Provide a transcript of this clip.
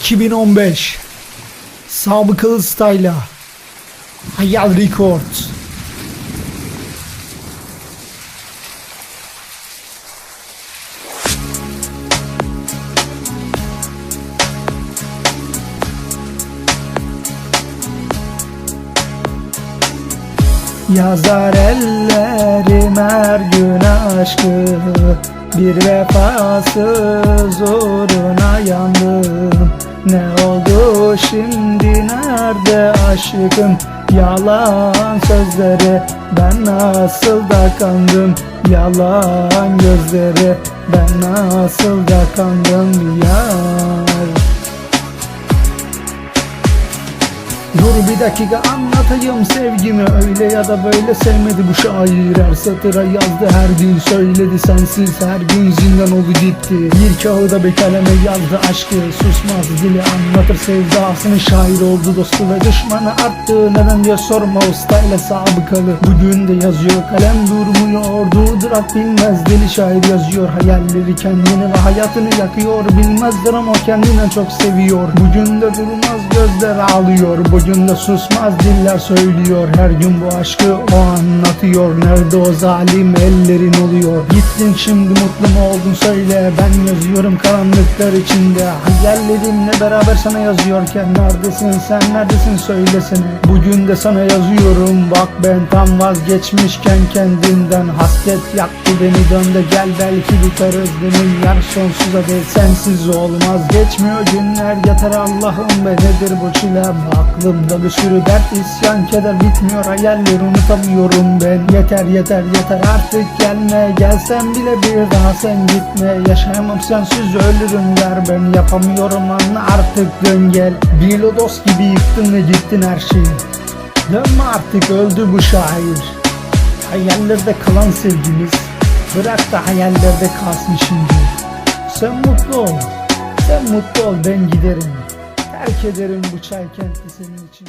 2015 Sabıkalı Style'a Hayal Records Yazar ellerim her gün aşkı. Bir vefasız uğruna yandım Ne oldu şimdi? Nerede aşkım? Yalan sözleri ben nasıl da kandım? Yalan gözleri ben nasıl da kandım? Yar Dur bir dakika anlatayım sevgimi. Öyle ya da böyle sevmedi bu şair. Her satıra yazdı her gün söyledi. Sensiz her gün zindan oldu gitti. Bir kağıda bir kaleme yazdı aşkı. Susmaz dili anlatır sevdasını. Şair oldu dostu ve düşmanı arttı. Neden diye sorma ustayla sabıkalı. Bugün de yazıyor kalem durmuyor. Durdurak bilmez deli şair yazıyor. Hayalleri kendini ve hayatını yakıyor. Bilmezler ama kendine çok seviyor. Bugün de durmaz gözler ağlıyor Bugün de susmaz diller söylüyor. Her gün bu aşkı o anlatıyor. Nerede o zalim ellerin oluyor? Gittin şimdi mutlu mu oldun söyle. Ben yazıyorum karanlıklar içinde. Hayallerimle beraber sana yazıyorken Neredesin sen? Neredesin? Söylesene. Bugün de sana yazıyorum. Bak ben tam vazgeçmişken kendinden Hasret yaktı beni. Dön de gel Belki tutarız benim. Yar sonsuza dek Sensiz olmaz. Geçmiyor günler Yeter Allah'ım be. Nedir bu çile Aklımda bir sürü dert isyan keder Bitmiyor hayaller unutamıyorum ben. Yeter yeter yeter artık gelme. Gelsen bile bir daha sen gitme. Yaşayamam sensiz ölürüm der Ben. Yapamıyorum anla artık dön gel. Bir lodos gibi yıktın ve gittin her şeyi. Dönme artık öldü bu şair. Hayallerde kalan sevgimiz. Bırak da hayallerde kalsın şimdi. Sen mutlu ol Sen mutlu ol ben giderim Terk ederim bu çay kenti senin için